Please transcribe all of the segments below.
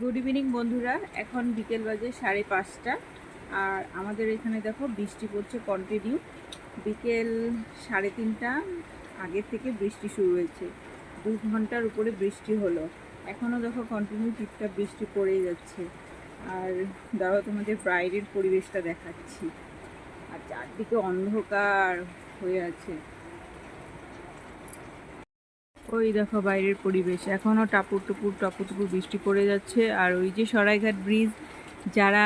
Good evening বন্ধুরা। এখন বিকেল বাজে সাড়ে পাঁচটা। আর আমাদের এখানে দেখো, বৃষ্টি পড়ছে কন্টিনিউ বিকেল সাড়ে তিনটা আগের থেকে বৃষ্টি শুরু হয়েছে। দু ঘণ্টার উপরে বৃষ্টি হলো। এখনও দেখো কন্টিনিউ টিপটাপ বৃষ্টি পড়েই যাচ্ছে। আর দাঁড়াও, তোমাদের বাইরের পরিবেশটা দেখাচ্ছি। আর চারদিকে অন্ধকার হয়ে আছে। ওই দেখো বাইরের পরিবেশ। এখনও টাপুর টুপুর টাপুর টুপুর বৃষ্টি পড়ে যাচ্ছে। আর ওই যে সরাইঘাট ব্রিজ, যারা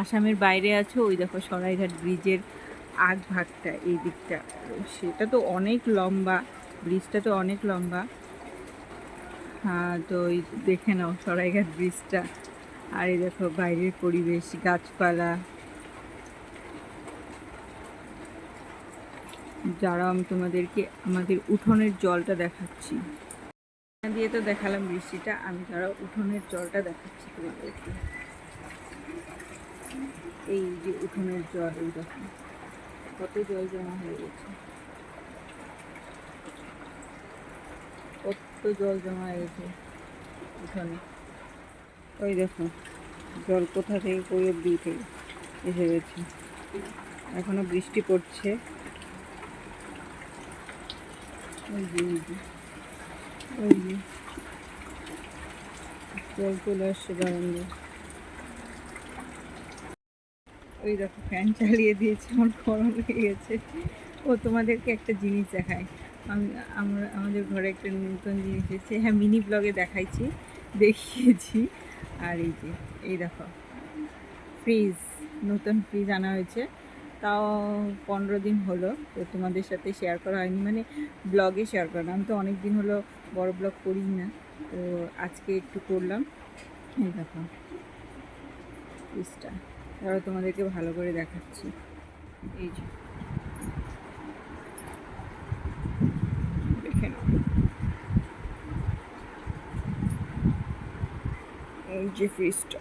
আসামের বাইরে আছো, ওই দেখো সরাইঘাট ব্রিজের আগ ভাগটা এই দিকটা। সেটা তো অনেক লম্বা, ব্রিজটা তো অনেক লম্বা। হ্যাঁ তো ওই দেখে নাও সরাইঘাট ব্রিজটা। আর এই দেখো বাইরের পরিবেশ, গাছপালা। যারা আমি তোমাদেরকে আমাদের উঠোনের জলটা দেখাচ্ছি। দিয়ে তো দেখালাম বৃষ্টিটা, আমি যারা উঠোনের জলটা দেখাচ্ছি তোমাদেরকে। এই যে উঠোনের জল, এই দেখো, কত জল জমা হয়ে গেছে। কত জল জমা হয়ে গেছে উঠোনে। ওই দেখো, জল কোথা থেকে, কই অব্দি থেকে এসে গেছে। এখনও বৃষ্টি পড়ছে। ওই যে জল চলে আসছে বারান্দায় ওই দেখো ফ্যান চালিয়ে দিয়েছে, আমার গরম লেগে গেছে। ও তোমাদেরকে একটা জিনিস দেখায়। আম- আমরা, আমাদের ঘরে একটা নতুন জিনিস এসেছে। হ্যাঁ মিনি ব্লগে দেখাইছি, দেখিয়েছি। আর এই যে, এই দেখো ফ্রিজ নতুন ফ্রিজ আনা হয়েছে। তাও পনেরো দিন হলো, তো তোমাদের সাথে শেয়ার করা হয়নি। মানে ব্লগে শেয়ার করা আমি তো অনেক দিন হলো বড় ব্লগ করি না, তো আজকে একটু করলাম। দেখো ফ্রিজটা তারপর তোমাদেরকে ভালো করে দেখাচ্ছি। এই যে। দেখে নাও। এই যে ফ্রিজটা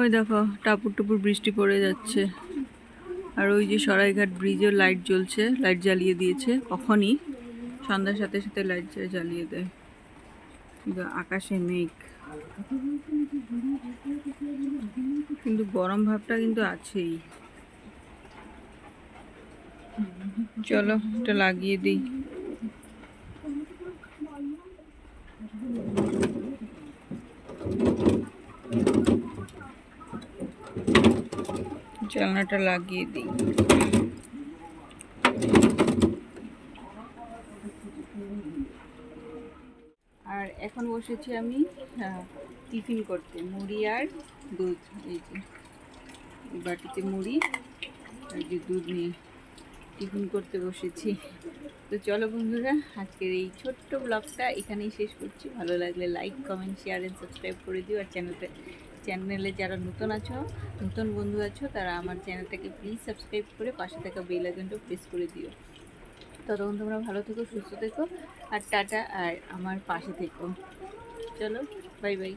ওই দেখো, টাপুর টুপুর বৃষ্টি পড়ে যাচ্ছে। আর ওই যে সরাইঘাট ব্রিজের লাইট জ্বলছে লাইট জ্বালিয়ে দিয়েছে, কখনই। সন্ধ্যার সাথে সাথে লাইট জ্বালিয়ে দেয়। আকাশে মেঘ। কিন্তু গরম ভাবটা কিন্তু আছেই। চলো এটা লাগিয়ে দিই। জানলাটা লাগিয়ে দিই। আর এখন বসেছি আমি টিফিন করতে। মুড়ি আর দুধ, এই যে বাটিতে মুড়ি, আর যে দুধ নিয়ে টিফিন করতে বসেছি। তো চলো বন্ধুরা, আজকের এই ছোট্ট ব্লগটা এখানেই শেষ করছি। ভালো লাগলে like comment share and subscribe করে দিও, আর চ্যানেলটা চ্যানেলে যারা নতুন আছো, নতুন বন্ধু আছো, তারা আমার চ্যানেলটাকে প্লিজ সাবস্ক্রাইব করে পাশে থাকা বেল আইকনটা প্রেস করে দিও। ততক্ষণ তোমরা ভালো থেকো, সুস্থ থেকো, আর টাটা, আর আমার পাশে থেকো। চলো বাই বাই